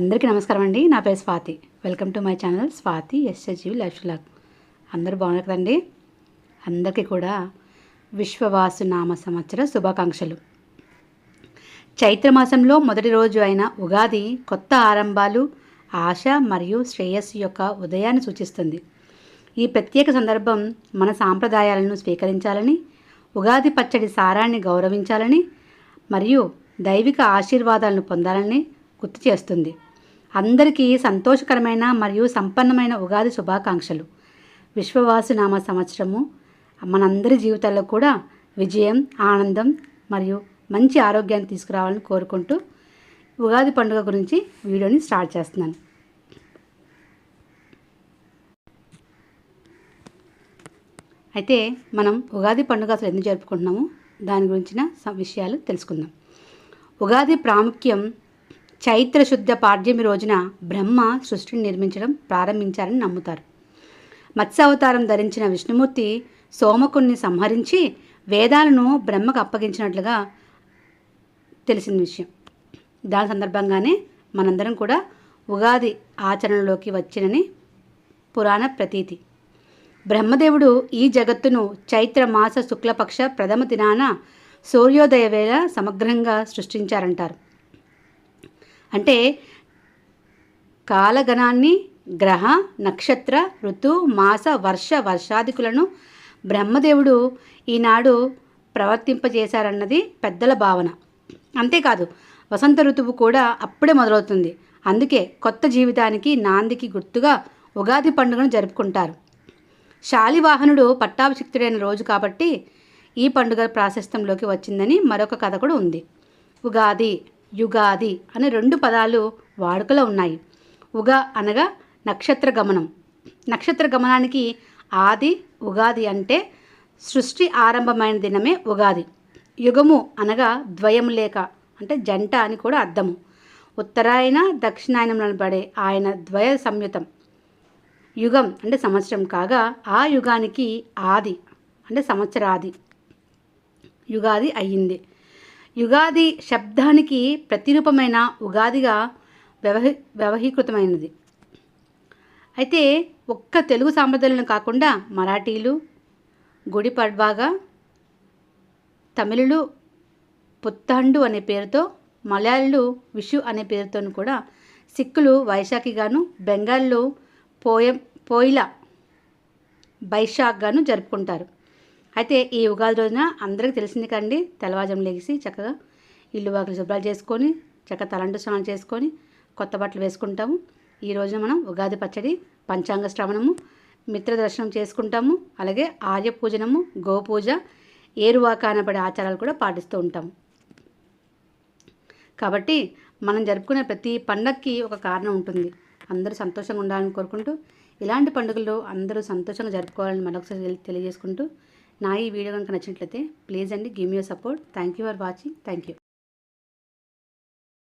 అందరికీ నమస్కారం అండి. నా పేరు Swathi. Welcome to my channel Swathi S S G V life slag అందరూ బాగున్నారు కదండి? అందరికీ కూడా విశ్వవాసు నామ సంవత్సర శుభాకాంక్షలు. చైత్రమాసంలో మొదటి రోజు అయిన ఉగాది కొత్త ఆరంభాలు ఆశ మరియు శ్రేయస్సు యొక్క ఉదయాన్ని సూచిస్తుంది. ఈ ప్రత్యేక సందర్భం మన సాంప్రదాయాలను స్వీకరించాలని ఉగాది పచ్చడి సారాన్ని గౌరవించాలని మరియు దైవిక ఆశీర్వాదాలను పొందాలని గుర్తు చేస్తుంది. అందరికీ సంతోషకరమైన మరియు సంపన్నమైన ఉగాది శుభాకాంక్షలు. విశ్వవాసునామ సంవత్సరము మనందరి జీవితాల్లో కూడా విజయం ఆనందం మరియు మంచి ఆరోగ్యాన్ని తీసుకురావాలని కోరుకుంటూ ఉగాది పండుగ గురించి వీడియోని స్టార్ట్ చేస్తున్నాను. అయితే మనం ఉగాది పండుగ అసలు ఎందుకు జరుపుకుంటున్నాము? దాని గురించిన స- విషయాలు తెలుసుకుందాం. ఉగాది ప్రాముఖ్యం చైత్ర శుద్ధ పాడ్యమి రోజున బ్రహ్మ సృష్టిని నిర్మించడం ప్రారంభించారని నమ్ముతారు. మత్స్యావతారం ధరించిన విష్ణుమూర్తి సోమకుణ్ణి సంహరించి వేదాలను బ్రహ్మకు అప్పగించినట్లుగా తెలిసిన విషయం. దాని సందర్భంగానే మనందరం కూడా ఉగాది ఆచరణలోకి వచ్చినని పురాణ ప్రతీతి. బ్రహ్మదేవుడు ఈ జగత్తును చైత్ర మాస శుక్లపక్ష ప్రథమ దినాన సూర్యోదయ వేళ సమగ్రంగా సృష్టించారంటారు. అంటే కాలగణాన్ని గ్రహ నక్షత్ర ఋతు మాస వర్ష వర్షాదికులను బ్రహ్మదేవుడు ఈనాడు ప్రవర్తింపజేశారన్నది పెద్దల భావన. అంతేకాదు వసంత ఋతువు కూడా అప్పుడే మొదలవుతుంది. అందుకే కొత్త జీవితానికి నాందికి గుర్తుగా ఉగాది పండుగను జరుపుకుంటారు. శాలివాహనుడు పట్టాభిషిక్తుడైన రోజు కాబట్టి ఈ పండుగ ప్రాశస్తంలోకి వచ్చిందని మరొక కథ కూడా ఉంది. ఉగాది యుగాది అనే రెండు పదాలు వాడుకలో ఉన్నాయి. ఉగా అనగా నక్షత్ర గమనం. నక్షత్ర గమనానికి ఆది ఉగాది అంటే సృష్టి ఆరంభమైన దినమే ఉగాది. యుగము అనగా ద్వయం లేక అంటే జంట అని కూడా అర్థము. ఉత్తరాయణ దక్షిణాయనం పడే ఆయన ద్వయ సంయుతం. యుగం అంటే సంవత్సరం కాగా ఆ యుగానికి ఆది అంటే సంవత్సరాది. యుగాది అయ్యింది. యుగాది శబ్దానికి ప్రతిరూపమైన ఉగాదిగా వ్యవహి వ్యవహీకృతమైనది. అయితే ఒక్క తెలుగు సాంప్రదాయాలను కాకుండా మరాఠీలు గుడి పడ్వాగా తమిళులు పుత్తాండు అనే పేరుతో మలయాళులు విషు అనే పేరుతోను కూడా సిక్కులు వైశాఖిగాను బెంగాల్లో పోయ పోయిల బైశాఖ్గాను జరుపుకుంటారు. అయితే ఈ ఉగాది రోజున అందరికీ తెలిసింది కండి తెల్లవారుజాము లేచి చక్కగా ఇల్లు వాకిలు శుభ్రాలు చేసుకొని చక్కగా తలంటు స్నానం చేసుకొని కొత్త బట్టలు వేసుకుంటాము. ఈ రోజున మనం ఉగాది పచ్చడి పంచాంగ శ్రవణము మిత్ర దర్శనం చేసుకుంటాము. అలాగే ఆర్య పూజనము గోపూజ ఏరువాక అనబడే ఆచారాలు కూడా పాటిస్తూ ఉంటాము. కాబట్టి మనం జరుపుకునే ప్రతి పండక్కి ఒక కారణం ఉంటుంది. అందరూ సంతోషంగా ఉండాలని కోరుకుంటూ ఇలాంటి పండుగలు అందరూ సంతోషంగా జరుపుకోవాలని మరొకసారి తెలియజేసుకుంటూ నా ఈ వీడియో కనుక నచ్చినట్లయితే ప్లీజ్ అండి give me support. Thank you for watching thank you